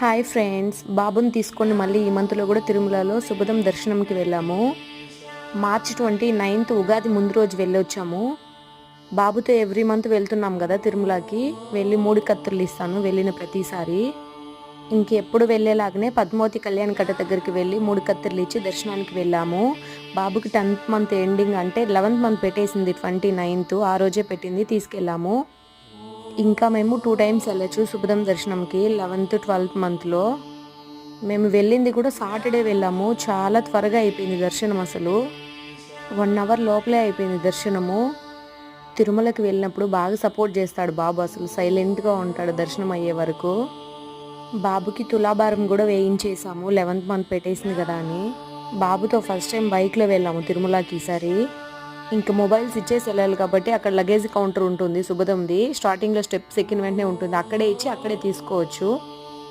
Hi friends. బాబుని తీసుకొని మళ్ళీ ఈ మంత్లో కూడా తిరుమలలో శుభదం దర్శనంకి వెళ్ళాము. మార్చి ట్వంటీ నైన్త్ ఉగాది ముందు రోజు వెళ్ళొచ్చాము. బాబుతో ఎవ్రీ మంత్ వెళ్తున్నాం కదా తిరుమలకి. వెళ్ళి మూడు కత్తులు ఇస్తాను వెళ్ళిన ప్రతిసారి. ఇంకెప్పుడు వెళ్ళేలాగానే పద్మావతి కళ్యాణ్ కట్ట దగ్గరికి వెళ్ళి మూడు కత్తిర్లు ఇచ్చి దర్శనానికి వెళ్ళాము. బాబుకి టెన్త్ మంత్ ఎండింగ్ అంటే లెవెన్త్ మంత్ పెట్టేసింది ట్వంటీ నైన్త్ ఆ రోజే పెట్టింది తీసుకెళ్ళాము. ఇంకా మేము టూ టైమ్స్ వెళ్ళచ్చు శుభదం దర్శనంకి లెవెన్త్ ట్వెల్త్ మంత్లో మేము వెళ్ళింది కూడా సాటర్డే వెళ్ళాము. చాలా త్వరగా అయిపోయింది దర్శనం అసలు. వన్ అవర్ లోపలే అయిపోయింది దర్శనము. తిరుమలకి వెళ్ళినప్పుడు బాగా సపోర్ట్ చేస్తాడు బాబు అసలు. సైలెంట్గా ఉంటాడు దర్శనం అయ్యే వరకు. బాబుకి తులాభారం కూడా వేయించేసాము. లెవెన్త్ మంత్ పెట్టేసింది కదా అని. బాబుతో ఫస్ట్ టైం బైక్లో వెళ్ళాము తిరుమలకి ఈసారి. ఇంకా మొబైల్స్ ఇచ్చేసి వెళ్ళాలి కాబట్టి అక్కడ లగేజ్ కౌంటర్ ఉంటుంది శుభదంది. స్టార్టింగ్లో స్టెప్స్ ఎక్కిన వెంటనే ఉంటుంది. అక్కడే ఇచ్చి అక్కడే తీసుకోవచ్చు.